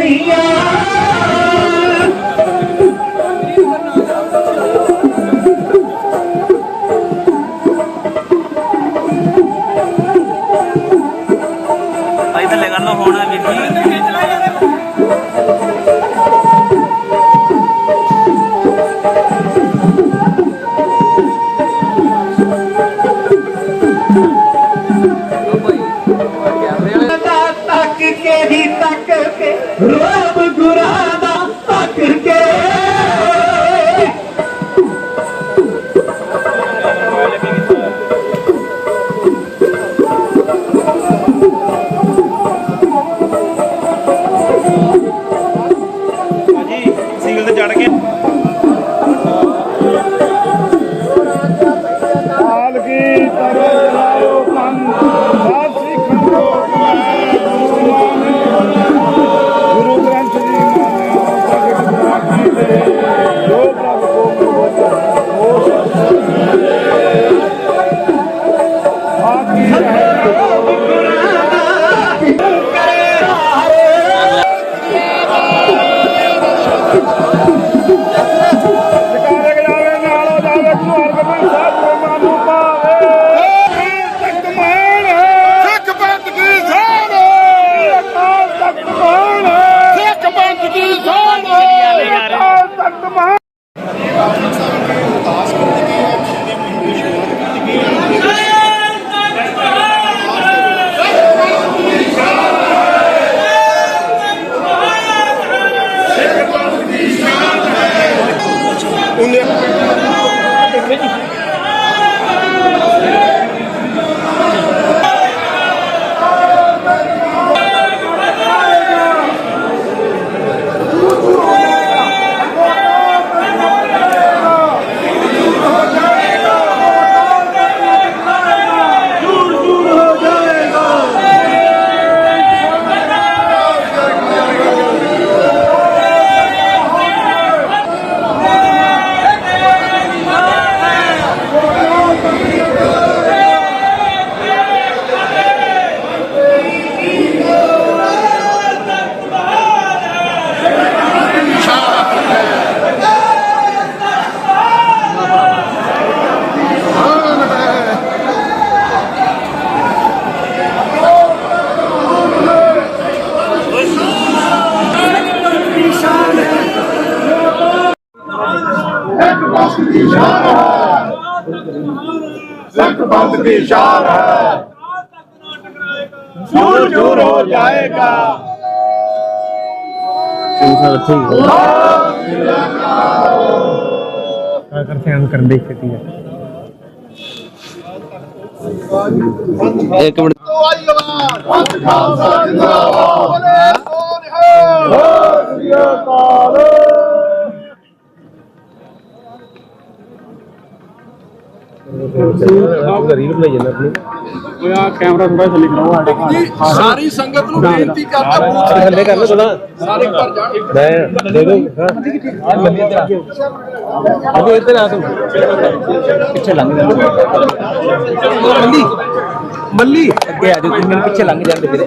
দিয়া ਆਕੀ ਹੈ ਇੱਕ ਇੱਕ ਪੰਥ ਦੀ ਸ਼ਾਨ ਹੈ ਜੂਰ ਜੂਰ ਹੋ ਜਾਏਗਾ ਇੱਕ ਮਿੰਟ ਪੰਥ ਖਾਲਸਾ ਜਿੰਦਾਬਾਦ ਬੋਲੇ ਸੋ ਸਾਰੀ ਸੰਗਤ ਨੂੰ ਬੇਨਤੀ ਕਰਦਾ ਬੂਥ ਥੱਲੇ ਕਰ ਲਓ ਥੋੜਾ ਸਾਰੇ ਘਰ ਜਾਣ। ਮੈਂ ਦੇ ਦੋ ਹਾਂ। ਆ ਤੂੰ ਅਬੇ ਇੱਧਰ ਆ ਤੂੰ। ਪਿੱਛੇ ਲੰਘ ਜਾ। ਮੱਲੀ। ਮੱਲੀ। ਅੱਗੇ ਆ ਜਾ ਤੂੰ ਮੈਨੂੰ ਪਿੱਛੇ ਲੰਘ ਜਾਂਦੇ ਫਿਰ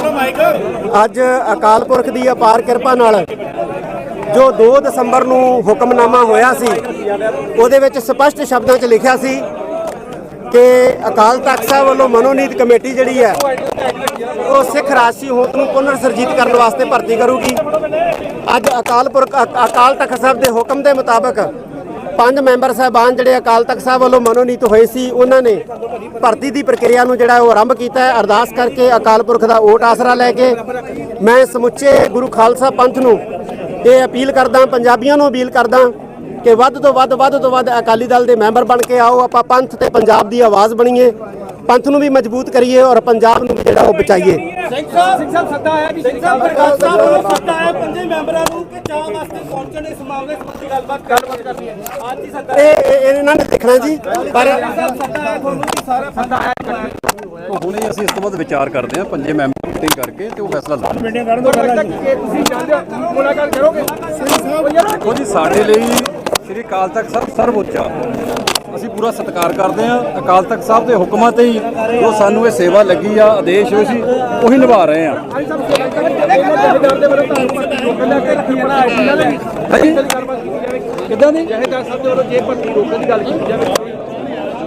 ਤੂੰ ਬਾਈਟ ਕਰੀ ਅੱਜ ਅੱਜ ਅਕਾਲ ਪੁਰਖ ਦੀ ਅਪਾਰ ਕਿਰਪਾ ਨਾਲ ਜੋ 2 ਦਸੰਬਰ ਨੂੰ ਹੁਕਮਨਾਮਾ ਹੋਇਆ ਸੀ ਉਹਦੇ ਵਿੱਚ ਸਪਸ਼ਟ ਸ਼ਬਦਾਂ 'ਚ ਲਿਖਿਆ ਸੀ ਕਿ ਅਕਾਲ ਤਖਤ ਸਾਹਿਬ ਵੱਲੋਂ ਮਨੋਨੀਤ ਕਮੇਟੀ ਜਿਹੜੀ ਹੈ, ਉਹ ਸਿੱਖ ਰਾਜਸੀ ਹੋਂਦ ਨੂੰ ਪੁਨਰ ਸਰਜੀਤ ਕਰਨ ਵਾਸਤੇ ਭਰਤੀ ਕਰੂਗੀ। ਅੱਜ ਅਕਾਲ ਪੁਰਖ ਅਕ- ਅਕਾਲ ਤਖਤ ਸਾਹਿਬ ਦੇ ਹੁਕਮ ਦੇ ਮੁਤਾਬਕ ਪੰਜ ਮੈਂਬਰ ਸਾਹਿਬਾਨ ਜਿਹੜੇ ਅਕਾਲ ਤਖਤ ਸਾਹਿਬ ਵੱਲੋਂ ਮਨੋਨੀਤ ਹੋਏ ਸੀ, ਉਹਨਾਂ ਨੇ ਭਰਤੀ ਦੀ ਪ੍ਰਕਿਰਿਆ ਨੂੰ ਜਿਹੜਾ ਉਹ ਆਰੰਭ ਕੀਤਾ ਹੈ। ਅਰਦਾਸ ਕਰਕੇ ਅਕਾਲ ਪੁਰਖ ਦਾ ਓਟ ਆਸਰਾ ਲੈ ਕੇ ਮੈਂ ਸਮੁੱਚੇ ਗੁਰੂ ਖਾਲਸਾ ਪੰਥ ਨੂੰ ਇਹ ਅਪੀਲ ਕਰਦਾ, ਪੰਜਾਬੀਆਂ ਨੂੰ ਅਪੀਲ ਕਰਦਾ ਕਿ ਵੱਧ ਤੋਂ ਵੱਧ ਵੱਧ ਤੋਂ ਵੱਧ ਅਕਾਲੀ ਦਲ ਦੇ ਮੈਂਬਰ ਬਣ ਕੇ ਆਓ ਆਪਾਂ ਪੰਥ ਤੇ ਪੰਜਾਬ ਦੀ ਆਵਾਜ਼ ਬਣੀਏ ਪੰਥ ਨੂੰ ਵੀ ਮਜ਼ਬੂਤ ਕਰੀਏ ਔਰ ਪੰਜਾਬ ਨੂੰ ਵੀ ਜਿਹੜਾ ਉਹ ਬਚਾਈਏ। ਸਿੰਘ ਸਾਹਿਬ ਸਿੰਘ ਸਾਹਿਬ ਸੱਦਾ ਹੈ ਵੀ ਸਿੰਘ ਸਾਹਿਬ ਪ੍ਰਕਾਸ਼ ਸਾਹਿਬ ਵੱਲੋਂ ਸੱਦਾ ਹੈ ਪੰਜੇ ਮੈਂਬਰਾਂ ਨੂੰ ਕਿ ਚਾਹ ਵਾਸਤੇ ਪਹੁੰਚਣ ਇਸ ਮਾਮਲੇ ਸੰਬੰਧੀ ਗੱਲਬਾਤ ਗੱਲਬਾਤ ਕਰਨੀ ਹੈ। ਅੱਜ ਹੀ ਸੱਦਾ ਇਹ ਇਹ- ਇਹ ਇਹਨਾਂ ਨੇ ਦੇਖਣਾ ਜੀ। ਪਰ ਸੱਦਾ ਹੈ ਤੁਹਾਨੂੰ ਕਿ ਸਾਰਾ ਸੱਦਾ ਹੈ ਹੁਣੇ ਅਸੀਂ ਇਸ ਤੋਂ ਬਾਅਦ ਵਿਚਾਰ ਕਰਦੇ ਹਾਂ ਪੰਜੇ ਮੈਂਬਰ ਮੀਟਿੰਗ ਕਰਕੇ ਤੇ ਉਹ ਫੈਸਲਾ ਲਾਵਾਂਗੇ ਤੁਸੀਂ ਚਾਹੁੰਦੇ ਹੋ ਮੁਲਾਕਾਤ ਕਰੋਗੇ? ਦੇਖੋ ਜੀ ਸਾਡੇ ਲਈ ਸ੍ਰੀ ਅਕਾਲ ਤਖਤ ਸਾਹਿਬ ਸਰਵਉੱਚ। ਅਸੀਂ ਪੂਰਾ ਸਤਿਕਾਰ ਕਰਦੇ ਹਾਂ। ਅਕਾਲ ਤਖਤ ਸਾਹਿਬ ਦੇ ਹੁਕਮਾਂ ਤੇ ਹੀ ਜੋ ਸਾਨੂੰ ਇਹ ਸੇਵਾ ਲੱਗੀ ਆ, ਆਦੇਸ਼ ਹੋਏ ਸੀ, ਉਹੀ ਨਿਭਾ ਰਹੇ ਆ ਹਾਂਜੀ। ਕਿੱਦਾਂ ਦੀ? ਜਹੇਦਾਰ ਸਾਹਿਬ ਦੇ ਵੱਲੋਂ ਜੇ ਭਰਤੀ ਰੋਕਣ ਦੀ ਗੱਲ ਕੀਤੀ ਜਾਵੇ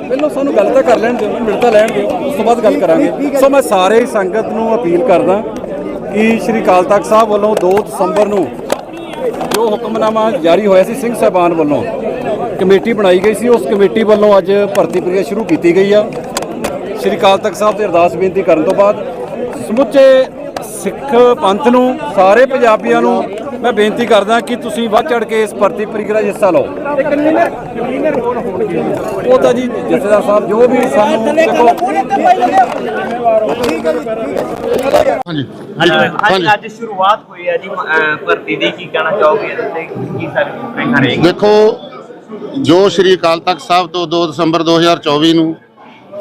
ਪਹਿਲਾਂ ਸਾਨੂੰ ਗੱਲ ਤਾਂ ਕਰ ਲੈਣ ਦਿਓ, ਮਿਲ ਤਾਂ ਲੈਣ ਦਿਓ, ਉਸ ਤੋਂ ਬਾਅਦ ਗੱਲ ਕਰਾਂਗੇ। ਸੋ ਮੈਂ ਸਾਰੇ ਹੀ ਸੰਗਤ ਨੂੰ ਅਪੀਲ ਕਰਦਾ ਕਿ ਸ਼੍ਰੀ ਅਕਾਲ ਤਖਤ ਸਾਹਿਬ ਵੱਲੋਂ 2 ਦਸੰਬਰ ਨੂੰ ਜੋ ਹੁਕਮਨਾਮਾ ਜਾਰੀ ਹੋਇਆ ਸੀ ਸਿੰਘ ਸਾਹਿਬਾਨ ਵੱਲੋਂ, ਕਮੇਟੀ ਬਣਾਈ ਗਈ ਸੀ, ਉਸ ਕਮੇਟੀ ਵੱਲੋਂ ਅੱਜ ਭਰਤੀ ਪ੍ਰਕਿਰਿਆ ਸ਼ੁਰੂ ਕੀਤੀ ਗਈ ਆ। ਸ਼੍ਰੀ ਅਕਾਲ ਤਖਤ ਸਾਹਿਬ ਦੇ ਅਰਦਾਸ ਬੇਨਤੀ ਕਰਨ ਤੋਂ ਬਾਅਦ ਸਮੁੱਚੇ ਸਿੱਖ ਪੰਥ ਨੂੰ, ਸਾਰੇ ਪੰਜਾਬੀਆਂ ਨੂੰ ਮੈਂ ਬੇਨਤੀ ਕਰਦਾ ਕਿ ਤੁਸੀਂ ਵੱਧ ਚੜ ਕੇ ਇਸ ਭਰਤੀ ਪ੍ਰਕਿਰਿਆ 'ਚ ਹਿੱਸਾ ਲਓ। ਉਹ ਤਾਂ ਜੀ ਜਥੇਦਾਰ ਸਾਹਿਬ ਜੋ ਵੀ ਸਾਨੂੰ ਦੇਖੋ। ਹਾਂਜੀ। ਹਾਂਜੀ। ਅੱਜ ਸ਼ੁਰੂਆਤ ਹੋਈ ਹੈ ਜੀ ਅਹ ਭਰਤੀ ਦੀ। ਕੀ ਕਹਿਣਾ ਚਾਹੋਗੇ ਇਹਦੇ ਤੇ? ਕੀ ਸਾਰੇ ਰਹੇਗੀ ਦੇਖੋ ਜੋ ਸ਼੍ਰੀ ਅਕਾਲ ਤਖਤ ਸਾਹਿਬ ਤੋਂ 2 ਦਸੰਬਰ 2024 ਨੂੰ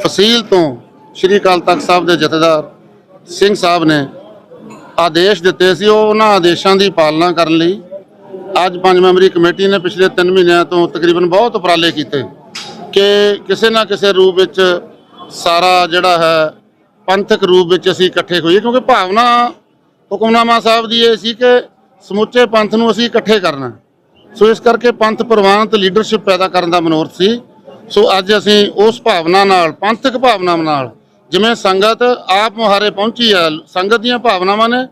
ਫਸੀਲ ਤੋਂ ਸ਼੍ਰੀ ਅਕਾਲ ਤਖਤ ਸਾਹਿਬ ਦੇ ਜਥੇਦਾਰ ਸਿੰਘ ਸਾਹਿਬ ਨੇ ਆਦੇਸ਼ ਦਿੱਤੇ ਸੀ ਉਹ ਉਹਨਾਂ ਆਦੇਸ਼ਾਂ ਦੀ ਪਾਲਣਾ ਕਰਨ ਲਈ। ਅੱਜ ਪੰਜ ਮੈਂਬਰੀ ਕਮੇਟੀ ਨੇ ਪਿਛਲੇ 3 ਮਹੀਨਿਆਂ ਤੋਂ ਤਕਰੀਬਨ ਬਹੁਤ ਉਪਰਾਲੇ ਕੀਤੇ ਕਿ ਕਿਸੇ ਨਾ ਕਿਸੇ ਰੂਪ ਵਿੱਚ ਸਾਰਾ ਜਿਹੜਾ ਹੈ ਪੰਥਕ ਰੂਪ ਵਿੱਚ ਅਸੀਂ ਇਕੱਠੇ ਹੋਈਏ, ਕਿਉਂਕਿ ਭਾਵਨਾ ਹੁਕਮਨਾਮਾ ਸਾਹਿਬ ਦੀ ਇਹ ਸੀ ਕਿ ਸਮੁੱਚੇ ਪੰਥ ਨੂੰ ਅਸੀਂ ਇਕੱਠੇ ਕਰਨਾ ਸੋ ਇਸ ਕਰਕੇ ਪੰਥ ਪ੍ਰਵਾਨਤ ਲੀਡਰਸ਼ਿਪ ਪੈਦਾ ਕਰਨ ਦਾ ਮਨੋਰਥ ਸੀ। ਸੋ ਅੱਜ ਅਸੀਂ ਉਸ ਭਾਵਨਾ ਨਾਲ, ਪੰਥਕ ਭਾਵਨਾ ਨਾਲ ਜਿਵੇਂ ਸੰਗਤ ਆਪ ਮੁਹਾਰੇ ਪਹੁੰਚੀ ਹੈ, ਸੰਗਤ ਦੀਆਂ ਭਾਵਨਾਵਾਂ ਨੇ,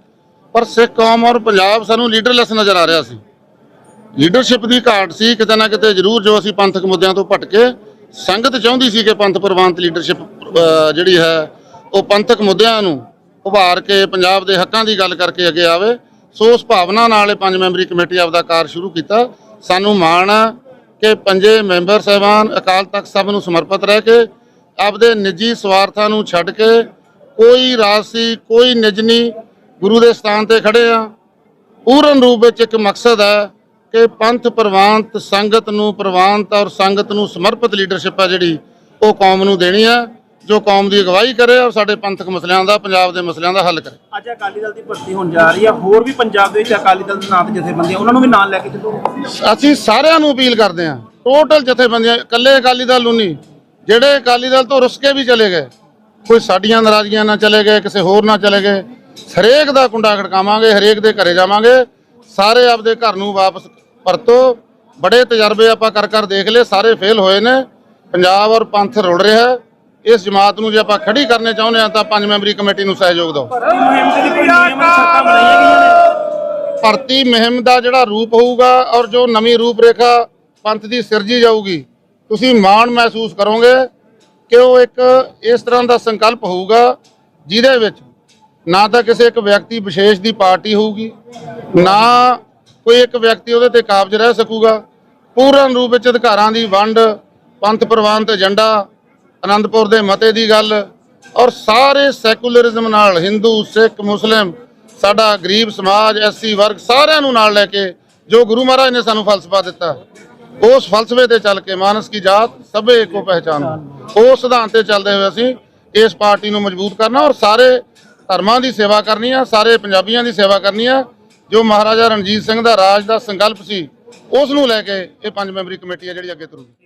ਪਰ ਸਿੱਖ ਕੌਮ ਔਰ ਪੰਜਾਬ ਸਾਨੂੰ ਲੀਡਰਲੈਸ ਨਜ਼ਰ ਆ ਰਿਹਾ ਸੀ। ਲੀਡਰਸ਼ਿਪ ਦੀ ਘਾਟ ਸੀ, ਕਿਤੇ ਨਾ ਕਿਤੇ ਜ਼ਰੂਰ ਜੋ ਅਸੀਂ ਪੰਥਕ ਮੁੱਦਿਆਂ ਤੋਂ ਭਟਕੇ, ਸੰਗਤ ਚਾਹੁੰਦੀ ਸੀ ਕਿ ਪੰਥ ਪ੍ਰਵਾਨਤ ਲੀਡਰਸ਼ਿਪ ਜਿਹੜੀ ਹੈ, ਉਹ ਪੰਥਕ ਮੁੱਦਿਆਂ ਨੂੰ ਉਭਾਰ ਕੇ ਪੰਜਾਬ ਦੇ ਹੱਕਾਂ ਦੀ ਗੱਲ ਕਰਕੇ ਅੱਗੇ ਆਵੇ। ਸੋ ਉਸ ਭਾਵਨਾ ਨਾਲ ਇਹ ਪੰਜ ਮੈਂਬਰੀ ਕਮੇਟੀ ਆਪਦਾ ਕਾਰ ਸ਼ੁਰੂ ਕੀਤਾ। ਸਾਨੂੰ ਮਾਣ ਹੈ ਕਿ ਪੰਜੇ ਮੈਂਬਰ ਸਾਹਿਬਾਨ ਅਕਾਲ ਤਖਤ ਸਭ ਨੂੰ ਸਮਰਪਿਤ ਰਹਿ ਕੇ ਆਪਦੇ ਨਿੱਜੀ ਸਵਾਰਥਾਂ ਨੂੰ ਛੱਡ ਕੇ ਕੋਈ ਰਾਜਸੀ ਕੋਈ ਨਿਜ ਨਹੀਂ ਗੁਰੂ ਦੇ ਸਥਾਨ ਤੇ ਖੜੇ ਆ। ਪੂਰਨ ਰੂਪ ਵਿੱਚ ਇੱਕ ਮਕਸਦ ਹੈ ਕਿ ਪੰਥ ਪ੍ਰਵਾਨਤ ਸੰਗਤ ਨੂੰ ਪ੍ਰਵਾਨਤ ਔਰ ਸੰਗਤ ਨੂੰ ਸਮਰਪਿਤ ਲੀਡਰਸ਼ਿਪ ਹੈ ਜਿਹੜੀ ਉਹ ਕੌਮ ਨੂੰ ਦੇਣੀ ਹੈ ਜੋ ਕੌਮ ਦੀ ਅਗਵਾਈ ਕਰੇ ਔਰ ਸਾਡੇ ਪੰਥਕ ਮਸਲਿਆਂ ਦਾ ਪੰਜਾਬ ਦੇ ਮਸਲਿਆਂ ਦਾ ਹੱਲ ਕਰੇ। ਅੱਜ ਅਕਾਲੀ ਦਲ ਦੀ ਭਰਤੀ ਹੋਣ ਜਾ ਰਹੀ ਹੈ ਹੋਰ ਵੀ ਪੰਜਾਬ ਦੇ ਵਿੱਚ ਅਕਾਲੀ ਦਲ ਦੇ ਨਾਂ ਤੇ ਜਥੇਬੰਦੀਆਂ ਉਹਨਾਂ ਨੂੰ ਵੀ ਨਾਲ ਲੈ ਕੇ ਚੱਲੋ। ਅਸੀਂ ਸਾਰਿਆਂ ਨੂੰ ਅਪੀਲ ਕਰਦੇ ਹਾਂ। ਟੋਟਲ ਜਥੇਬੰਦੀਆਂ ਇਕੱਲੇ ਅਕਾਲੀ ਦਲ ਨੂੰ ਨਹੀਂ। ਜਿਹੜੇ ਅਕਾਲੀ ਦਲ ਤੋਂ ਰੁੱਸ ਕੇ ਵੀ ਚਲੇ ਗਏ, ਕੋਈ ਸਾਡੀਆਂ ਨਾਰਾਜ਼ਗੀਆਂ ਨਾਲ ਚਲੇ ਗਏ, ਕਿਸੇ ਹੋਰ ਨਾਲ ਚਲੇ ਗਏ, ਹਰੇਕ ਦਾ ਕੁੰਡਾ ਖੜਕਾਵਾਂਗੇ, ਹਰੇਕ ਦੇ ਘਰੇ ਜਾਵਾਂਗੇ, ਸਾਰੇ ਆਪਦੇ ਘਰ ਨੂੰ ਵਾਪਸ ਪਰਤੋ, ਬੜੇ ਤਜਰਬੇ ਆਪਾਂ ਕਰ ਕਰ ਦੇਖ ਲਏ, ਸਾਰੇ ਫੇਲ ਹੋਏ ਨੇ, ਪੰਜਾਬ ਔਰ ਪੰਥ ਰੁੜ ਰਿਹਾ ਹੈ। ਇਸ ਜਮਾਤ ਨੂੰ ਜੇ ਆਪਾਂ ਖੜੀ ਕਰਨੇ ਚਾਹੁੰਦੇ ਹਾਂ ਤਾਂ ਪੰਜ ਮੈਂਬਰੀ ਕਮੇਟੀ ਨੂੰ ਸਹਿਯੋਗ ਦਿਓ ਭਰਤੀ ਮੁਹਿੰਮ ਦਾ ਜਿਹੜਾ ਰੂਪ ਹੋਊਗਾ ਔਰ ਜੋ ਨਵੀਂ ਰੂਪ ਰੇਖਾ ਪੰਥ ਦੀ ਸਿਰਜੀ ਜਾਊਗੀ ਤੁਸੀਂ ਮਾਣ ਮਹਿਸੂਸ ਕਰੋਗੇ ਕਿ ਉਹ ਇੱਕ ਇਸ ਤਰ੍ਹਾਂ ਦਾ ਸੰਕਲਪ ਹੋਊਗਾ ਜਿਹਦੇ ਵਿੱਚ ਨਾ ਤਾਂ ਕਿਸੇ ਇੱਕ ਵਿਅਕਤੀ ਵਿਸ਼ੇਸ਼ ਦੀ ਪਾਰਟੀ ਹੋਊਗੀ, ਨਾ ਕੋਈ ਇੱਕ ਵਿਅਕਤੀ ਉਹਦੇ ਤੇ ਕਾਬਜ ਰਹਿ ਸਕੂਗਾ। ਪੂਰਨ ਰੂਪ ਵਿੱਚ ਅਧਿਕਾਰਾਂ ਦੀ ਵੰਡ, ਪੰਥ ਪ੍ਰਵਾਨਤ ਏਜੰਡਾ ਅਨੰਦਪੁਰ ਦੇ ਮਤੇ ਦੀ ਗੱਲ ਔਰ ਸਾਰੇ ਸੈਕੂਲਰਿਜ਼ਮ ਨਾਲ ਹਿੰਦੂ, ਸਿੱਖ, ਮੁਸਲਿਮ, ਸਾਡਾ ਗਰੀਬ ਸਮਾਜ ਐਸਸੀ ਵਰਗ ਸਾਰਿਆਂ ਨੂੰ ਨਾਲ ਲੈ ਕੇ ਜੋ ਗੁਰੂ ਮਹਾਰਾਜ ਨੇ ਸਾਨੂੰ ਫਲਸਫਾ ਦਿੱਤਾ। ਉਸ ਫਲਸਫੇ ਤੇ ਚੱਲ ਕੇ ਮਾਨਸ ਕੀ ਜਾਤ ਸਭੇ ਇੱਕੋ ਪਹਿਚਾਨ। ਉਸ ਸਿਧਾਂਤ ਤੇ ਚੱਲਦੇ ਹੋਏ ਅਸੀਂ ਇਸ ਪਾਰਟੀ ਨੂੰ ਮਜ਼ਬੂਤ ਕਰਨਾ ਔਰ ਸਾਰੇ ਧਰਮਾਂ ਦੀ ਸੇਵਾ ਕਰਨੀ ਆ, ਸਾਰੇ ਪੰਜਾਬੀਆਂ ਦੀ ਸੇਵਾ ਕਰਨੀ ਆ। ਜੋ ਮਹਾਰਾਜਾ ਰਣਜੀਤ ਸਿੰਘ ਦਾ ਰਾਜ ਦਾ ਸੰਕਲਪ ਸੀ, ਉਸ ਨੂੰ ਲੈ ਕੇ ਇਹ ਪੰਜ ਮੈਂਬਰੀ ਕਮੇਟੀ ਆ ਜਿਹੜੀ ਅੱਗੇ ਤੁਰੂਗੀ।